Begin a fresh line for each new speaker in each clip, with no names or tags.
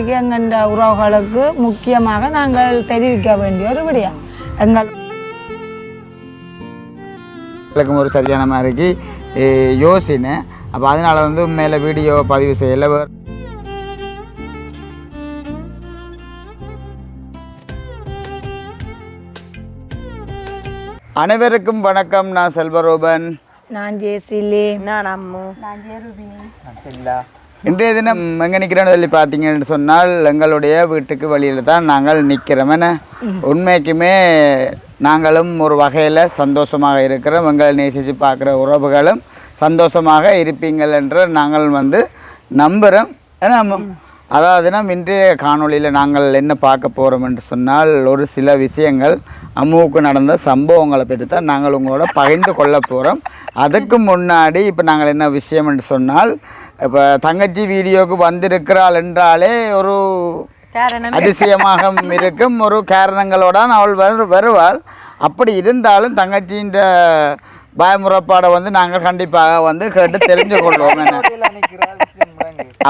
எங்கள் உறவுகளுக்கு முக்கியமாக நாங்கள் தெரிவிக்க வேண்டிய ஒரு விடயம். எங்கள்
எனக்கும் ஒரு சரியான மாதிரிக்கு யோசினேன். அப்போ அதனால் வந்து மேலே வீடியோ பதிவு செய்யலை. அனைவருக்கும் வணக்கம். நான் செல்வரூபன்
நான் ஜேசிலி
நான் அம்மு.
இன்றைய தினம் எங்கே நிற்கிறோன்னு சொல்லி பார்த்தீங்கன்னு சொன்னால் எங்களுடைய வீட்டுக்கு வழியில் தான் நாங்கள் நிற்கிறோம் உண்மைக்குமே நாங்களும் ஒரு வகையில் சந்தோஷமாக இருக்கிறோம். எங்களை நேசித்து பார்க்குற உறவுகளும் சந்தோஷமாக இருப்பீங்கள் என்று நாங்கள் வந்து நம்புகிறோம் ஏன்னா அதாவது நம் இன்றைய காணொளியில் நாங்கள் என்ன பார்க்க போகிறோம் என்று சொன்னால் ஒரு சில விஷயங்கள் அம்முவுக்கு நடந்த சம்பவங்களை பற்றி தான் நாங்கள் உங்களோட பகிர்ந்து கொள்ள போகிறோம் அதுக்கு முன்னாடி இப்போ நாங்கள் என்ன விஷயம் என்று சொன்னால் இப்போ தங்கச்சி வீடியோவுக்கு வந்திருக்கிறாள் என்றாலே ஒரு அதிசயமாக இருக்கும். ஒரு காரணங்களோட அவள் வரு வருவாள். அப்படி இருந்தாலும் தங்கச்சியின் பயமுறைப்பாடை வந்து நாங்கள் கண்டிப்பாக வந்து கேட்டு தெரிஞ்சு கொள்வோம்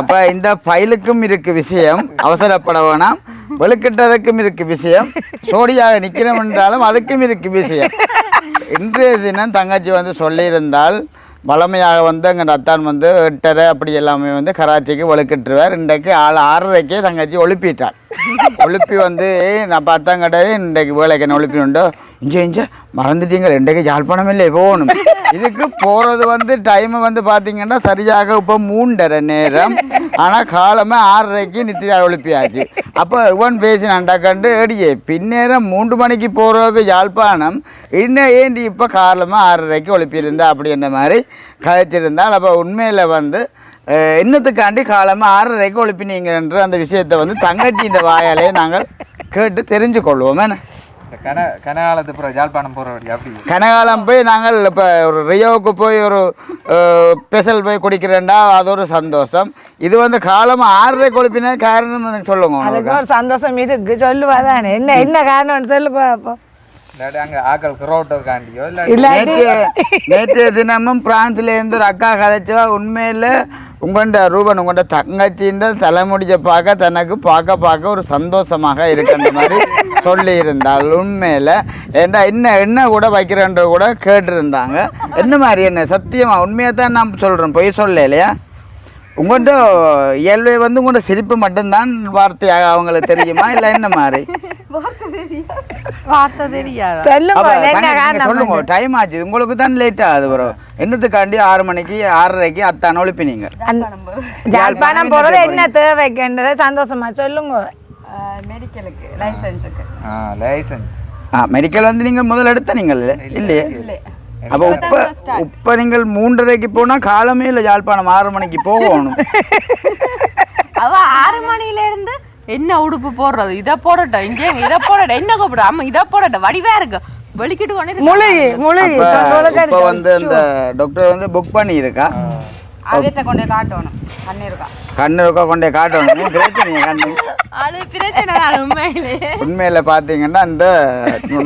அப்போ இந்த ஃபைலுக்கும் இருக்கு விஷயம். அவசரப்பட வேணாம். வெளுக்கிட்டதுக்கும் இருக்கு விஷயம். சோடியாக நிற்கிறோம் என்றாலும் அதுக்கும் இருக்கு விஷயம். இன்றைய தினம் தங்கச்சி வந்து சொல்லியிருந்தால் வளமையாக வந்து எங்கள் நத்தான் வந்து எட்டரை அப்படி எல்லாமே வந்து கராச்சிக்கு ஒழுக்கிட்டுருவார் இன்றைக்கு ஆள் ஆறரைக்கே தங்கச்சி ஒழுப்பிட்டார் ஒழுப்பி வந்து நான் நான் கிடையாது இன்றைக்கு வேலைக்கு என்ன ஒழுப்பினுண்டோ இஞ்ச இஞ்ச மறந்துட்டீங்க இன்றைக்கு யாழ்ப்பாணம் இல்லை போகணும். இதுக்கு போகிறது வந்து டைமை வந்து பார்த்தீங்கன்னா சரியாக இப்போ மூன்றரை நேரம். ஆனால் காலமாக ஆறரைக்கு நித்தியா ஒழிப்பியாச்சு. அப்போ இவன் பேசினாண்டா கண்டு ஏடியே பின்னேரம் மூன்று மணிக்கு போகிறவங்க யாழ்ப்பாணம் இன்னும் ஏண்டி இப்போ காலமாக ஆறரைக்கு ஒழுப்பியிருந்தா அப்படின்ற மாதிரி கதைச்சிருந்தால் அப்போ உண்மையில் வந்து இன்னத்துக்காண்டி காலமாக ஆறரைக்கு ஒழிப்பினீங்கன்ற அந்த விஷயத்தை வந்து தங்கச்சியின் வாயாலே நாங்கள் கேட்டு தெரிஞ்சு கொள்வோம் என்ன
கனகாலத்து ஜாழ்ப்பாணம் போகிற வழி அப்படி.
கனகாலம் போய் நாங்கள் இப்போ ஒரு ரியோவுக்கு போய் ஒரு ஸ்பெஷல் போய் குடிக்கிறேன்டா அது ஒரு சந்தோஷம். இது வந்து காலமாக ஆறரை கொழுப்பின காரணம் சொல்லுங்க
அதுக்கு. ஒரு சந்தோஷம் இருக்கு. சொல்லுவாதானே. என்ன என்ன காரணம்னு சொல்லு பாப்போம்
நேற்று நேற்று தினமும் பிரான்ஸ்ல இருந்து ஒரு அக்கா கதைச்சா உண்மையில் உங்கள்ட ரூபன் உங்கள்ட தங்கச்சின்ற தலைமுடிச்ச பார்க்க தனக்கு பார்க்க பார்க்க ஒரு சந்தோஷமாக இருக்கின்ற மாதிரி சொல்லி இருந்தாள் உண்மையில். ஏண்டா என்ன என்ன கூட வைக்கிறேன்ற கூட கேட்டிருந்தாங்க. என்ன மாதிரி என்ன சத்தியமாக உண்மையாக தான் நான் சொல்கிறேன் பொய் சொல்ல இல்லையா? உங்கள்கிட்ட இயல்பை வந்து உங்கள்கிட்ட சிரிப்பு மட்டும்தான் வார்த்தையாக அவங்களுக்கு தெரியுமா இல்லை என்ன மாதிரி?
சொல்லுங்க
டைம் ஆச்சு. உங்களுக்கு தான் லேட் ஆகுது ப்ரோ என்னத்துக்காண்டி ஆறு மணிக்கு ஆறரைக்கு அத்தான் ஒழிப்பினீங்க
ஜாழ்ப்பாணம் போறது என்ன தேவைக்குன்றதை சந்தோஷமா சொல்லுங்க.
மெடிக்கலுக்கு லைசன்ஸுக்கு
ஆ லைசன்ஸ்
ஆ மெடிக்கல் வந்து நீங்கள் முதல்ல எடுத்த நீங்கள் இல்லையே? அப்போ உப்ப உப்ப நீங்கள் மூன்றரைக்கு போனால் காலமே இல்லை யாழ்ப்பாணம் ஆறு மணிக்கு போகணும்.
அவ ஆறு மணில இருந்து என்ன உடுப்பு போடுறது? இதை போடட்டும். இங்கே இதை போடட்டும். என்ன கூப்பிடு? அம்மா இதை போடட்டும். வடிவா இருக்கு. வெளிக்கிட்டு கொண்டு
முழுகி முழுகி
இப்போ வந்து அந்த டாக்டர் வந்து புக் பண்ணி இருக்கா
அவர்கிட்ட கொண்டு காட்டணும். கண்ணு இருக்கா?
கண்ணு இருக்கா கொண்டே காட்டணும். பிரச்சனை கண்ணு?
அது பிரச்சனை தான் உண்மையிலே.
உண்மையில் பார்த்தீங்கன்னா அந்த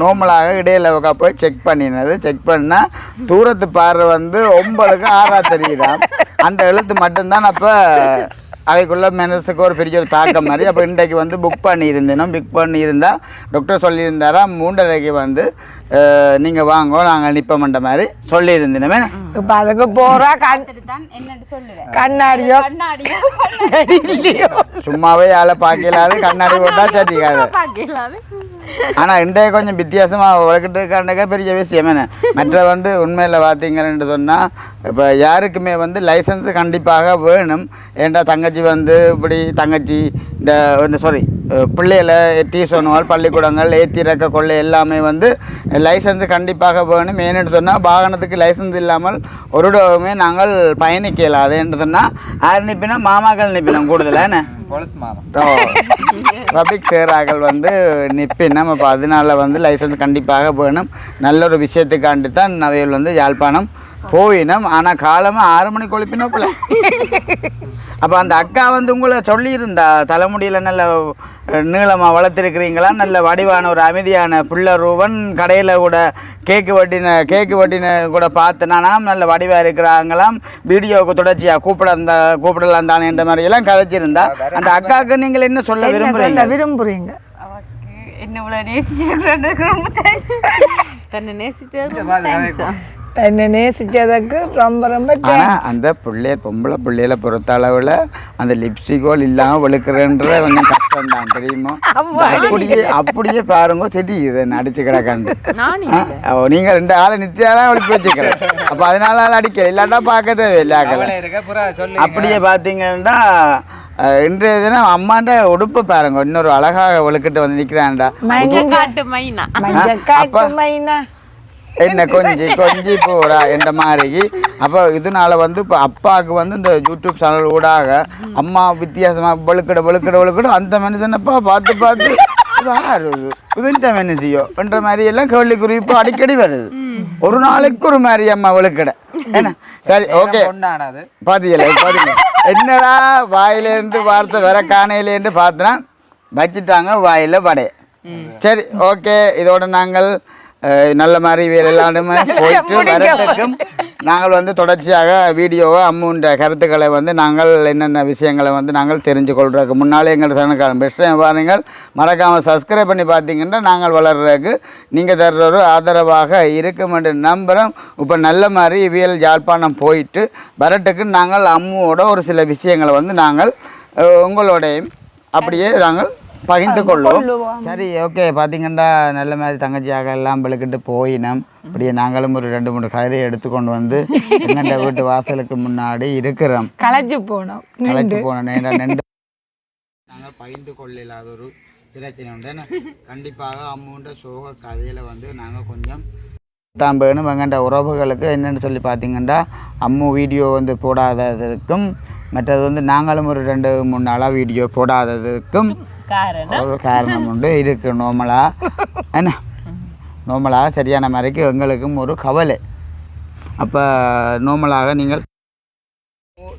நோமலாக இடையில உக்கா போய் செக் பண்ணினது. செக் பண்ணால் தூரத்து பார்வை வந்து ஒன்பதுக்கு ஆறா தெரியுதாம். அந்த எழுத்து மட்டும்தான் அப்போ அவைக்குள்ளே மனசுக்கு ஒரு பெரிய ஒரு தாக்கம் மாதிரி. அப்போ இன்றைக்கு வந்து புக் பண்ணியிருந்தேனும் புக் பண்ணியிருந்தால் டாக்டர் சொல்லியிருந்தாரா மூன்றரைக்கு வந்து நீங்கள் வாங்கோ நாங்கள் நிற்போம்ன்ற மாதிரி சொல்லியிருந்தேனமே
இப்ப அதுக்கு போறா கண் கண்ணாடியோ? இல்லையோ.
சும்மாவே ஆளை பார்க்கலாது கண்ணாடி போட்டால் சட்டிக்காது
பாக்கலாமே
ஆனால் இன்றைய கொஞ்சம் வித்தியாசமாக வளர்க்கிட்டு இருக்காண்டக்க பெரிய விஷயம் என்ன? மற்ற வந்து உண்மையில் பார்த்தீங்கன்னு சொன்னால் இப்போ யாருக்குமே வந்து லைசன்ஸ் கண்டிப்பாக வேணும். ஏன்டா தங்கச்சி வந்து இப்படி தங்கச்சி இந்த சாரி பிள்ளைகளை டியூஷனுகள் பள்ளிக்கூடங்கள் ஏற்றி இறக்க கொள்ளை எல்லாமே வந்து லைசன்ஸ் கண்டிப்பாக வேணும். ஏன்னு சொன்னால் வாகனத்துக்கு லைசன்ஸ் இல்லாமல் ஒரு இடமே நாங்கள் பயணிக்க இயலாது என்று சொன்னால் யார் நிற்பினா மாமாக்கள்
கொளுத்து மாமா.
ரபிக் சேராக்கள் வந்து நிற்பினம் அப்போ அதனால வந்து லைசன்ஸ் கண்டிப்பாக வேணும். நல்ல ஒரு விஷயத்துக்காண்டி தான் நவையில் வந்து யாழ்ப்பாணம் போயினோம் ஆனா காலமா ஆறு மணி கொழுப்பினோப்புல அப்ப அந்த அக்கா வந்து உங்களை சொல்லியிருந்தா தலைமுடியில நல்ல அஹ், நீளமா வளர்த்துருக்கிறீங்களா? நல்ல வடிவான ஒரு அமைதியான பிள்ளை ரூபன் கடையில கூட கேக்கு வட்டின கேக்கு வட்டின கூட பார்த்தனானாம் நல்ல வடிவா இருக்கிறாங்களாம். வீடியோவுக்கு தொடர்ச்சியா கூப்பிட அந்த கூப்பிடலாம் தானே என்ற மாதிரி எல்லாம் கதைச்சிருந்தா அந்த அக்காவுக்கு நீங்கள் என்ன சொல்ல
சொல்ல விரும்புறீங்க?
என்ன இவ்வளவு நேசிச்சிருக்கிறதுக்கு ரொம்ப தன்னை தேங்க்ஸ்.
தன்னை நேசிச்சதுக்கு ரொம்ப ரொம்ப
அந்த பிள்ளைய பொம்பளை பிள்ளையில பொறுத்த அளவுல அந்த லிப்ஸ்டிக்கோல் இல்லாம வெளுக்கிறன்ற கொஞ்சம் கஷ்டம் தான் தெரியுமா அப்படியே அப்படியே பாருங்க தெரியுது நடிச்சு கிடக்காண்டு நீங்க ரெண்டு ஆளை நித்தியாலாம் ஒழிப்பு வச்சுக்கிறேன் அப்ப அதனால ஆள் அடிக்கல இல்லாட்டா பார்க்க தேவையில்லை அப்படியே பார்த்தீங்கன்னா இன்றைய தினம் அம்மாண்ட உடுப்பு பாருங்க இன்னொரு அழகாக ஒழுக்கிட்டு வந்து நிற்கிறான்டா என்ன கொஞ்சி கொஞ்சி போறா என்ற மாதிரி அப்போ இதனால வந்து இப்போ அப்பாவுக்கு வந்து இந்த யூடியூப் சேனல் ஊடாக அம்மா வித்தியாசமா வெளுக்கட வெளுக்கட வெளுக்கட அந்த மனுஷனப்பா பார்த்து பார்த்து யாரு இது? இதுன்ற மனுஷியோ? என்ற மாதிரி எல்லாம் கேள்வி குறிப்பு அடிக்கடி வருது. ஒரு நாளைக்கு ஒரு மாதிரி அம்மா வெளுக்கட என்ன? சரி ஓகே. பாத்தீங்களா பாத்தீங்க என்னடா வாயிலேருந்து வார்த்தை வர காணையிலேருந்து பார்த்தனா வச்சுட்டாங்க வாயில வடைய சரி ஓகே. இதோட நாங்கள் நல்ல மாதிரி வேறு எல்லாருமே போயிட்டு வரட்டுக்கும் நாங்கள் வந்து தொடர்ச்சியாக வீடியோவை அம்முன்ற கருத்துக்களை வந்து நாங்கள் என்னென்ன விஷயங்களை வந்து நாங்கள் தெரிஞ்சு கொள்றதுக்கு முன்னாலே எங்கள் சேனலுக்கான பெஸ்ட்டையும் பாருங்கள். மறக்காமல் சப்ஸ்கிரைப் பண்ணி பார்த்தீங்கன்னா நாங்கள் வளர்றதுக்கு நீங்கள் தர்ற ஒரு ஆதரவாக இருக்கும் என்று நம்புகிறோம் இப்போ நல்ல மாதிரி இவியல் யாழ்ப்பாணம் போயிட்டு வரட்டுக்கு நாங்கள் அம்முவோட ஒரு சில விஷயங்களை வந்து நாங்கள் உங்களோடையும் அப்படியே நாங்கள் பகிர்ந்து கொள்வோம் சரி ஓகே பார்த்தீங்கன்னா நல்ல மாதிரி தங்கச்சியாக எல்லாம் விளக்கிட்டு போயினோம். அப்படியே நாங்களும் ஒரு ரெண்டு மூணு கயிறு எடுத்துக்கொண்டு வந்து எங்கள்ட வீட்டு வாசலுக்கு முன்னாடி இருக்கிறோம்.
களைச்சு போனோம்.
களைச்சு போன நேரம் நின்று. நாங்கள் பகிர்ந்து கொள்ள இல்லாத ஒரு பிரச்சனை உண்டு. கண்டிப்பாக அம்முன்ற சோக கதையில் வந்து நாங்கள் கொஞ்சம் தான் வேணும் எங்கள்ட உறவுகளுக்கு என்னென்னு சொல்லி பார்த்தீங்கன்னா அம்மு வீடியோ வந்து போடாததற்கும் மற்றது வந்து நாங்களும் ஒரு ரெண்டு மூணு நாளாக வீடியோ போடாததுக்கும்
காரணம்
ஒரு காரணம் உண்டு இருக்கு நோமலா என்ன? நோமலாக சரியான மாதிரிக்கு எங்களுக்கும் ஒரு கவலை. அப்போ நோமலாக நீங்கள்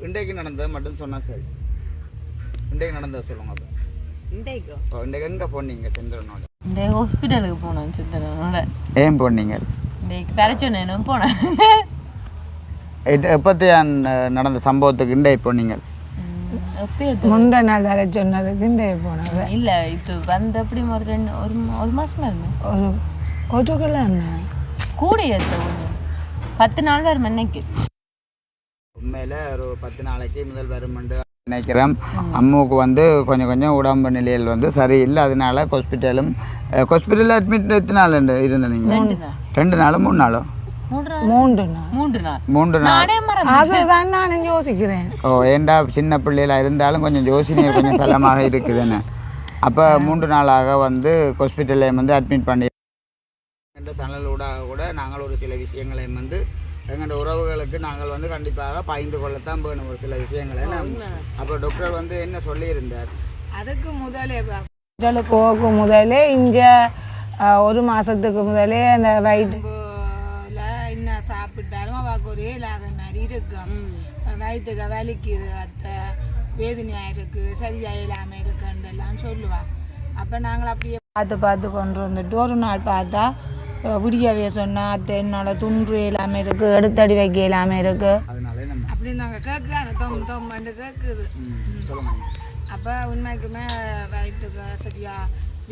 இன்றைக்கு நடந்தது மட்டும் சொன்னால் சரி. இன்றைக்கு நடந்ததை சொல்லுங்க அப்போ.
இன்றைக்கு?
இன்றைக்கு எங்கே போனீங்க சந்திரனோட?
இந்த ஹாஸ்பிட்டலுக்கு போனேன் சித்தனோட
ஏன் போனீங்க?
இன்றைக்கு பெறச்சொன்னேனும் போனேன்
இது எப்போத்தையான் நடந்த சம்பவத்துக்கு இன்றைக்கு போனீங்க?
முந்த நாள் வர சொன்னதுக்கு இந்த போனது.
இல்ல இது வந்து எப்படி ஒரு ரெண்டு ஒரு ஒரு மாசமா இருந்தேன்
ஒரு ஒரு
கூட ஒண்ணு பத்து நாள் வரும் இன்னைக்கு
உண்மையில் ஒரு பத்து நாளைக்கு முதல் வருமெண்டு நினைக்கிறேன். அம்முவுக்கு வந்து கொஞ்சம் கொஞ்சம் உடம்பு நிலையில் வந்து சரியில்லை. அதனால ஹாஸ்பிட்டலும் ஹாஸ்பிட்டலில் அட்மிட் எத்தனை நாள் இருந்த நீங்கள்
ரெண்டு நாள்.
ரெண்டு நாளும் மூணு நாளும்
மூன்று நாள்?
மூன்று நாள்.
நானே மறந்து
அதுதான் நான் யோசிக்கிறேன்.
ஓ ஏண்டா சின்ன பிள்ளையில இருந்தாலும் கொஞ்சம் யோசனைகள் கொஞ்சம் பலமாக இருக்குதுன்னு. அப்போ மூன்று நாளாக வந்து ஹாஸ்பிட்டலில் வந்து அட்மிட் பண்ணி என்ற சேனலூடாக கூட நாங்கள் ஒரு சில விஷயங்களையும் வந்து எங்களோட உறவுகளுக்கு நாங்கள் வந்து கண்டிப்பாக பகிர்ந்து கொள்ளத்தான் வேணும் ஒரு சில விஷயங்களை. அப்போ டாக்டர் வந்து என்ன சொல்லியிருந்தார்?
அதுக்கு முதலே ஹாஸ்பிட்டலுக்கு போக முதலே இங்க ஒரு மாசத்துக்கு முதலே அந்த அவக்கு ஒரே இல்லாத மாதிரி இருக்கும். வயிற்றுக்கு வலிக்குது அத்தை வேதனையாக இருக்கு சரியா இல்லாமல் இருக்குன்றெல்லாம் சொல்லுவா. அப்போ நாங்கள் அப்படியே பார்த்து பார்த்து கொண்டு வந்துட்டு ஒரு நாள் பார்த்தா விடியவே சொன்னா அத்தை என்னோட துன்று இல்லாமல் இருக்கு எடுத்தடி வைக்க இல்லாமல் இருக்கு.
நம்ம
அப்படி நாங்கள் கேட்கலாம் தொம் தொம்மண்டு கேட்குது. அப்போ உண்மைக்குமே வயிற்றுக்கு சரியா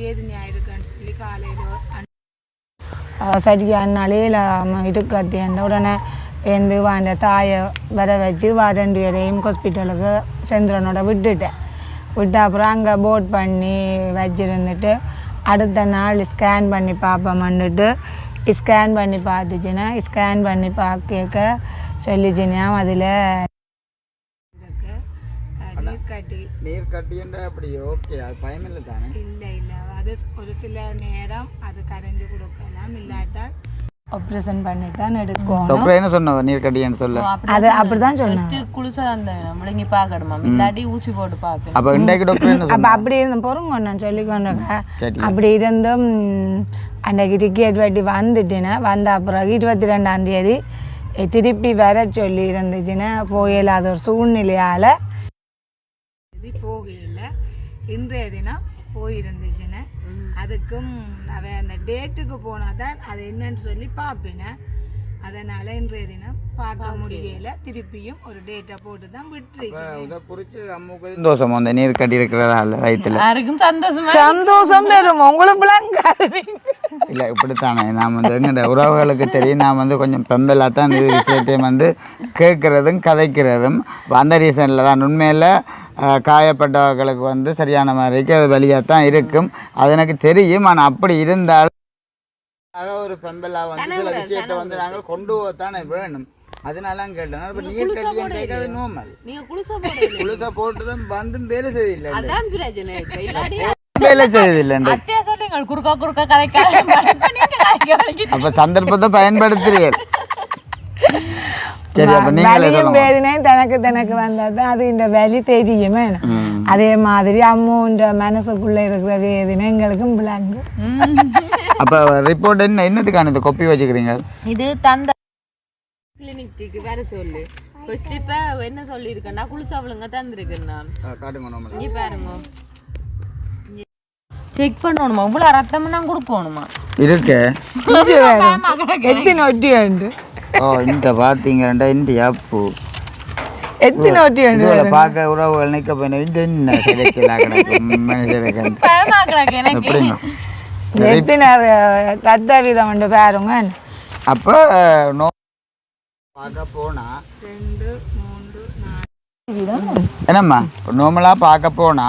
வேதனையாக இருக்குன்னு சொல்லி காலையில் சரியா நாளையில் இருக்காத்தேன் உடனே வந்து அந்த தாயை வர வச்சு வா ரெண்டு பேரையும் ஹாஸ்பிட்டலுக்கு சந்திரனோட விட்டுட்டேன். விட்டு அப்புறம் அங்கே போட் பண்ணி வச்சிருந்துட்டு அடுத்த நாள் ஸ்கேன் பண்ணி பார்ப்போம்னுட்டு ஸ்கேன் பண்ணி பார்த்துச்சுன்னா ஸ்கேன் பண்ணி பார்க்க சொல்லிச்சுன்னா அதில் நீர்க்கட்டி.
நீர் கட்டியண்டா அப்படி ஓகே அது பயமில்லை தானே?
இல்லை இல்லை. அது ஒரு சில நேரம் அது கரைஞ்சு கொடுக்கலாம் இல்லாட்டா ஆப்ரேஷன் பண்ணி தான் எடுக்கணும்.
டாக்டர் என்ன சொன்ன நீர் கட்டியன்னு சொல்ல.
அது அப்படிதான் சொன்னாங்க.
ஃபர்ஸ்ட் குளிச்சா அந்த முழுங்கி பார்க்கணுமா இல்லாட்டி ஊசி போட்டு பார்ப்பேன்
அப்போ இன்றைக்கு டாக்டர் என்ன
அப்போ
சொன்னார்
அப்படி இருந்த பொறுங்க நான் சொல்லிக்கொண்டிருக்கேன்
சரி.
அப்படி இருந்தும் அன்றைக்கு டிக்கெட் வெட்டி வந்துட்டேன் வந்த பிறகு இருபத்தி ரெண்டாம் தேதி திருப்பி வர சொல்லி இருந்துச்சுன்னா போயிடாத ஒரு சூழ்நிலையால் இது போகையில் இன்றைய தினம் போயிருந்துச்சுன்னு அதுக்கும் அவன் அந்த டேட்டுக்கு போனால் தான் அது என்னன்னு சொல்லி பார்ப்பேன். அதனால் இன்றைய தினம் பார்க்க முடியல. திருப்பியும் ஒரு டேட்டை போட்டு தான்
அம்முக்கு சந்தோஷம் அந்த நீர் கட்டி இருக்கிறதால வயிற்றுல
யாருக்கும் சந்தோஷமா
சந்தோஷம் பெறும் உங்களுக்கு
இல்லை இப்படித்தானே. நான் வந்து எங்கள்ட உறவுகளுக்கு தெரியும். நான் வந்து கொஞ்சம் பெம்பலாக தான் இந்த விஷயத்தையும் வந்து கேட்குறதும் கதைக்கிறதும். அந்த ரீசனில் தான். உண்மையில் காயப்பட்டவர்களுக்கு வந்து சரியான மாதிரிக்கு அது வழியாக தான் இருக்கும். அது எனக்கு தெரியும். ஆனால் அப்படி இருந்தாலும் ஒரு பெம்பலா வந்து சில விஷயத்தை வந்து நாங்கள் கொண்டு போகத்தானே வேணும். அதனால கேட்டேன். இப்போ நீர் கட்டியும் கேட்காது நோமல்
நீங்க குளிச போடுறீங்க
புழுசா போட்டு தான் வந்தும் வேலை செய்தில்லை
அதான் பிரச்சனை. இப்ப இல்லாடி
வேலை செய்தில்லை
அத்தையா சொல்லுங்க குறுக்கா குறுக்கா கதைக்காக
அப்ப சந்தர்ப்பத்தை பயன்படுத்துறீர்கள். சரி அப்ப நீங்களே
வலியும்
சொல்லுங்க
வேதனையும் தனக்கு தனக்கு வந்தால் தான் அது இந்த வலி தெரியுமே. அதே மாதிரி அம்முன்ற மனசுக்குள்ள இருக்கிற வேதனை எங்களுக்கும் விளங்கு
அப்ப ரிப்போர்ட் என்ன என்னத்துக்கான இந்த கொப்பி வச்சுக்கிறீங்க
இது தந்த கிளினிக்கு வேற சொல்லு ஃபர்ஸ்ட் இப்ப என்ன சொல்லியிருக்கேன்னா குளிசாவளுங்க தந்திருக்கேன் நான்
காட்டுங்க
இங்க பாருங்க செக் பண்ணணுமா இவ்வளவு ரத்தம்னா கொடுக்கணுமா
இருக்கு
எத்தனை ஒட்டி உண்டு
ஓ இந்த பாத்தீங்கடா இந்த அப்பு
எத்தனை உண்டு
இதுல பார்க்க உறவுகள் நிக்க இந்த என்ன கிடைக்கல கிடக்கு மனுஷருக்கு
பயமாக்குறாங்க எனக்கு.
எப்படிங்க
எத்தனை ரத்த வீதம் உண்டு பாருங்க.
அப்ப நோ பார்க்க போனா
ரெண்டு
என்னம்மா நார்மலா பார்க்க போனா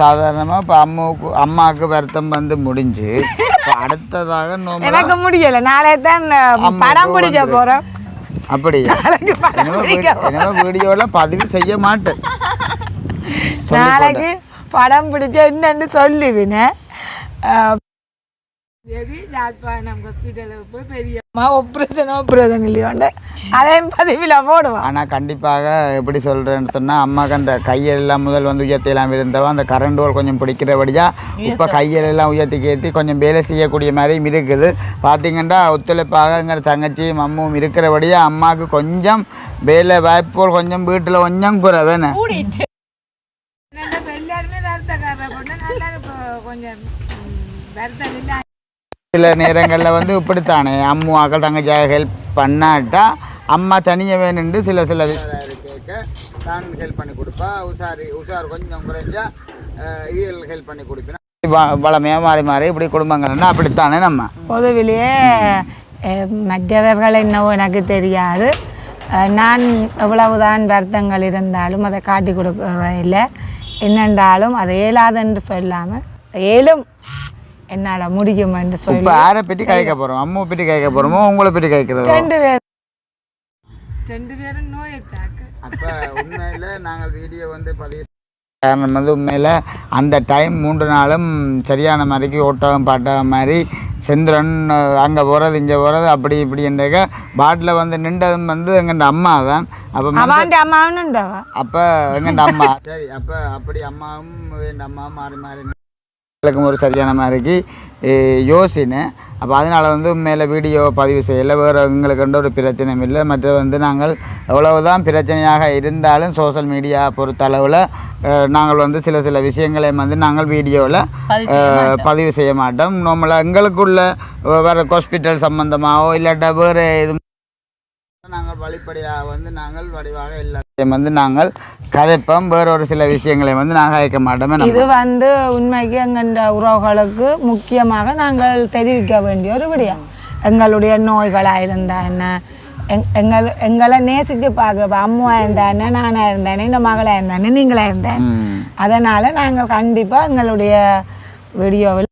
சாதாரணமா இப்ப அம்மாவுக்கு அம்மாவுக்கு வருத்தம் வந்து முடிஞ்சு அடுத்ததாக
எனக்கு முடியல. நாளை தான் படம் பிடிக்க போறோம்.
அப்படியா? என்னமோ பதிவு செய்ய மாட்டேன்.
நாளைக்கு படம் பிடிச்ச என்னன்னு சொல்லுவினேன் ஹாஸ்பிட்டலுக்கு போய் பெரிய இல்லையோண்டு அதையும் பதிவில் போடுவான்
ஆனா கண்டிப்பாக எப்படி சொல்றேன்னு சொன்னா அம்மாக்கு அந்த கையெல்லாம் முதல் வந்து உயர்த்தியெல்லாம் இருந்தவா அந்த கரண்டோல் கொஞ்சம் பிடிக்கிறபடியா இப்ப கையெல்லாம் உயர்த்தி கேத்தி கொஞ்சம் வேலை செய்யக்கூடிய மாதிரியும் இருக்குது. பாத்தீங்கன்னா ஒத்துழைப்பாக எங்க தங்கச்சியும் அம்மாவும் இருக்கிறபடியா அம்மாவுக்கு கொஞ்சம் வேலை வாய்ப்புகள் கொஞ்சம் வீட்டுல கொஞ்சம் குறைவேன்னு.
எல்லாருமே வருத்தக்காரரை நல்லா கொஞ்சம் வருத்தம் இல்லை
சில நேரங்கள்ல வந்து இப்படித்தானே. அம்மாக்கள் தங்கச்சியாக ஹெல்ப் பண்ணாட்டா அம்மா தனியாக வேணுண்டு சில சில கேட்க தான் ஹெல்ப் பண்ணி கொடுப்பா. உஷாரி உஷார் கொஞ்சம் குறைஞ்சா இயல் ஹெல்ப் பண்ணி கொடுப்பேன். வளமையாக மாறி மாறி இப்படி குடும்பங்கள்னா அப்படித்தானே நம்ம.
பொதுவிலேயே மற்றவர்கள் என்னவோ எனக்கு தெரியாது. நான் எவ்வளவுதான் வருத்தங்கள் இருந்தாலும் அதை காட்டி கொடுக்கறதில்லை என்னென்றாலும் அது இயலாதென்று சொல்லாமல் ஏலும் என்னால் முடியும் என்று
இப்போ
சொல்லி.
யாரை பற்றி கேட்க போகிறோம் அம்மாவை பற்றி கேட்க போகிறோமோ உங்களை பற்றி கேட்குறதோ
ரெண்டு பேர் ரெண்டு பேரும் நோய் அட்டாக்கு
அப்போ உண்மையில் நாங்கள் வீடியோ வந்து பதிவு காரணம் வந்து உண்மையில் அந்த டைம் மூன்று நாளும் சரியான மாதிரிக்கு ஓட்டகம் பாட்டகம் மாதிரி செந்திரன் அங்கே போகிறது இங்கே போகிறது அப்படி இப்படி என்றக்க பாட்டில் வந்து நின்றதும் வந்து எங்கள்ட அம்மா தான். அப்போ அப்போ எங்கள்ட அம்மா? சரி அப்போ அப்படி அம்மாவும் எங்கள் அம்மாவும் மாறி மாறி எங்களுக்கும் ஒரு சரியான மாதிரிக்கு யோசினேன் அப்போ அதனால் வந்து மேலே வீடியோ பதிவு செய்யலை. வேறு எங்களுக்கு ஒரு பிரச்சனையும் இல்லை. மற்ற வந்து நாங்கள் எவ்வளவுதான் பிரச்சனையாக இருந்தாலும் சோஷியல் மீடியா பொறுத்தளவில் நாங்கள் வந்து சில சில விஷயங்களை வந்து நாங்கள் வீடியோவில் பதிவு செய்ய மாட்டோம். நார்மலாக எங்களுக்குள்ள வேறு ஹாஸ்பிட்டல் சம்மந்தமாகவோ இல்லாட்டா வேறு இது நாங்கள் வழிப்படையாக வந்து நாங்கள் வடிவாக எல்லாத்தையும் வந்து நாங்கள் கதைப்போம். வேற ஒரு சில விஷயங்களை வந்து நாங்கள் அழைக்க மாட்டோமே
இது வந்து உண்மைக்கு எங்கள்ட உறவுகளுக்கு முக்கியமாக நாங்கள் தெரிவிக்க வேண்டிய ஒரு விடயம். எங்களுடைய நோய்களாக இருந்தா என்ன? எங் எங்கள் எங்களை நேசித்து பார்க்குறப்ப அம்மா இருந்தா என்ன நானாக இருந்தேனே இந்த மகளாக இருந்தானே நீங்களாக இருந்தேன். அதனால் நாங்கள் கண்டிப்பாக எங்களுடைய வீடியோவில்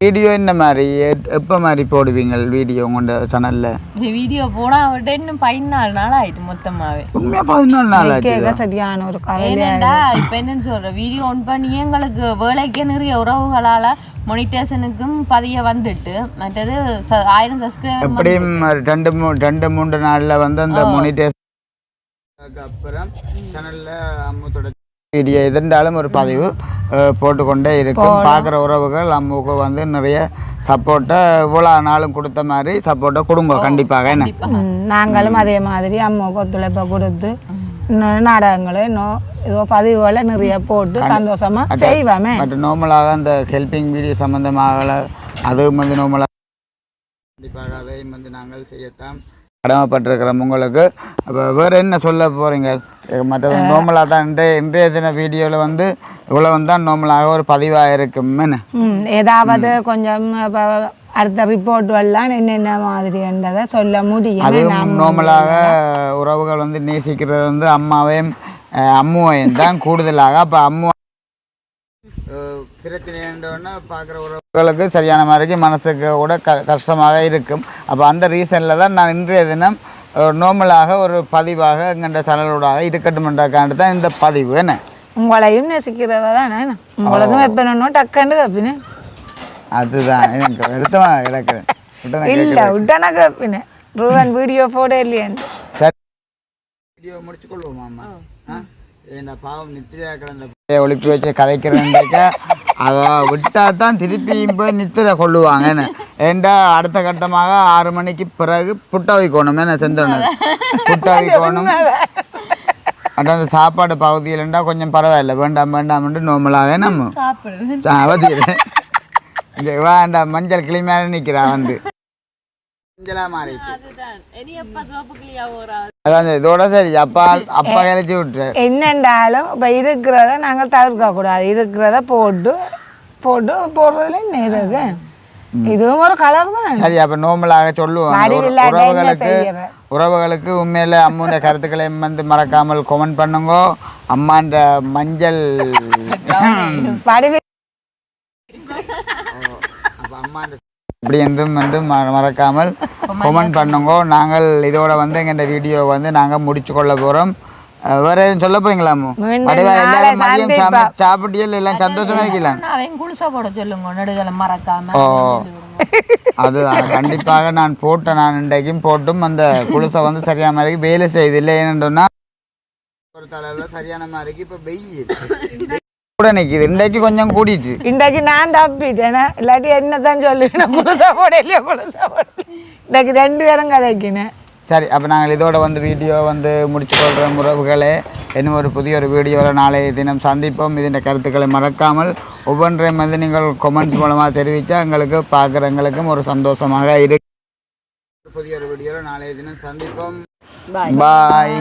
வீடியோ என்ன மாதிரி? எப்- எப்ப மாதிரி போடுவீங்க வீடியோ உங்களோட சேனல்ல
இந்த வீடியோ போனா அவர்கிட்ட இன்னும் பதினாலு நாள் ஆயிட்டு மொத்தமாவே.
உண்மையா பதினாலு நாள் ஆச்சு
சரியான ஒரு
ஏனண்டா இப்ப என்னன்னு சொல்ற வீடியோ ஆன் பண்ணி எங்களுக்கு வேலைக்கு நிறைய உறவுகளால மொனிட்டேஷனுக்கும் பதிய வந்துட்டு மற்றது ஆயிரம் சப்ஸ்கிரைபர்
எப்படியும் ரெண்டு மூ ரெண்டு மூன்று நாள்ல வந்து அந்த மோனிட்டேஷன் அப்புறம் சேனல்ல அம்மு தொடர்ச்சி வீடியோ இருந்தாலும் ஒரு பதிவு போட்டுக்கொண்டே இருக்கும். பார்க்குற உறவுகள் நமக்கு வந்து நிறைய சப்போர்ட்டை இவ்வளோ நாளும் கொடுத்த மாதிரி சப்போர்ட்டை கொடுங்க. கண்டிப்பாக என்ன?
ம், நாங்களும் அதே மாதிரி அம்மாவுக்கு ஒத்துழைப்பை கொடுத்து நாடகங்களை இன்னும் ஏதோ பதிவுகளை நிறைய போட்டு சந்தோஷமா செய்வோமே.
பட் நார்மலாக அந்த ஹெல்பிங் வீடியோ சம்மந்தமாக அதுவும் வந்து நார்மலாக கண்டிப்பாக அதையும் வந்து நாங்கள் செய்யத்தான் கடமைப்பட்டிருக்கிறோம் உங்களுக்கு. அப்போ வேறு என்ன சொல்ல போகிறீங்க மற்ற நார்மலாக தான். இன்றைய இன்றைய தின வீடியோவில் வந்து இவ்வளவு தான் நார்மலாக ஒரு பதிவாக இருக்கும்
ஏதாவது கொஞ்சம் அடுத்த ரிப்போர்ட் எல்லாம் என்னென்ன மாதிரின்றதை சொல்ல முடியும்
அதுவும் நார்மலாக உறவுகள் வந்து நேசிக்கிறது வந்து அம்மாவையும் அம்முவையும் தான் கூடுதலாக. அப்போ அம்மு பிரச்சனைன்றோன்னா பார்க்குற உறவுகளுக்கு சரியான மாதிரிக்கு மனசுக்கு கூட க கஷ்டமாக இருக்கும். அப்போ அந்த ரீசனில் தான் நான் இன்றைய தினம் நார்மலாக ஒரு பதிவாக எங்கள்ட சேனலோடாக இருக்கட்டும்ன்றக்காண்டு தான் இந்த பதிவு. என்ன?
உங்களையும் நேசிக்கிறவ தானே உங்களுக்கும் எப்போ டக்குன்னு கப்பினேன்
அதுதான் எனக்கு வருத்தமாக கிடக்குது. உடனே
இல்ல விட்டனா கப்பினேன் ரூவன் வீடியோ போட இல்லையான்னு.
சரி. வீடியோ முடிச்சு கொள்வோமா ஏன்னா பாவம் நித்திரையா கிடந்த ஒழிப்பு வச்சு கதைக்கிறேன்டாக்க அவ விட்டா தான் திருப்பியும் போய் நித்திரை கொள்ளுவாங்க என்ன? ஏண்டா அடுத்த கட்டமாக ஆறு மணிக்கு பிறகு புட்டா வைக்கணும் என்ன செந்தோணும் புட்டா வைக்கணும் அட அந்த சாப்பாடு பகுதியிலண்டா கொஞ்சம் பரவாயில்ல. வேண்டாம் வேண்டாம்னு நார்மலாகவே நம்ம அவதியில். இங்கே வேண்டாம் மஞ்சள் கிளிமையாக நிற்கிறா வந்து. மஞ்சளாக மாறிட்டு. அதான் இதோட சரி. அப்பா அப்பா கழிச்சு விட்டுரு.
என்னண்டாலும் இப்போ இருக்கிறத நாங்கள் தவிர்க்க கூடாது இருக்கிறத போட்டு போட்டு போடுறதுல என்ன இருக்கு? இதுவும் ஒரு கலர் தான்.
சரி அப்ப நோமலாக சொல்லுவோம் உறவுகளுக்கு? உறவுகளுக்கு உண்மையில அம்முடைய கருத்துக்களை வந்து மறக்காமல் கமெண்ட் பண்ணுங்க. அம்மான்ற மஞ்சள். இப்படி என்றும் வந்து மறக்காமல் கமெண்ட் பண்ணுங்க. நாங்கள் இதோட வந்து எங்க வீடியோ வந்து நாங்க முடிச்சு கொள்ள போறோம். அஹ் வேற எதுவும் சொல்ல போறீங்களா வடிவா எல்லாரும் மதியம் சாப்பிட்டியல் எல்லாம் சந்தோஷமா இருக்கலாம்
அவன் குளிசா போட சொல்லுங்க நடுகளை மறக்காம.
ஓ. அது அது கண்டிப்பாக நான் போட்டேன் நான் இன்றைக்கும் போட்டும் அந்த குளிசை வந்து சரியான மாதிரி வேலை செய்யுது இல்லை ஏன்னு ஒரு தலையில சரியான மாதிரிக்கு இப்போ வெயில். கூட நிற்கிது இன்றைக்கு கொஞ்சம் கூடிட்டு.
இன்றைக்கு நான் தப்பிட்டேன் இல்லாட்டி என்னதான் சொல்லுவேன் குளிசா போட இல்லையா குளிசா போட இன்றைக்கு ரெண்டு பேரும் கதைக்கினேன்.
சரி அப்போ நாங்கள் இதோட வந்து வீடியோ வந்து முடிச்சு கொள்கிற உறவுகளே இன்னும் ஒரு புதிய ஒரு வீடியோவில் நாளைய தினம் சந்திப்போம். இதன் கருத்துக்களை மறக்காமல் ஒவ்வொன்றையும் வந்து நீங்கள் கொமெண்ட்ஸ் மூலமாக தெரிவித்தா எங்களுக்கு பார்க்குறவங்களுக்கும் ஒரு சந்தோஷமாக இருக்கு. புதிய ஒரு வீடியோவில் நாளைய தினம் சந்திப்போம். பாய்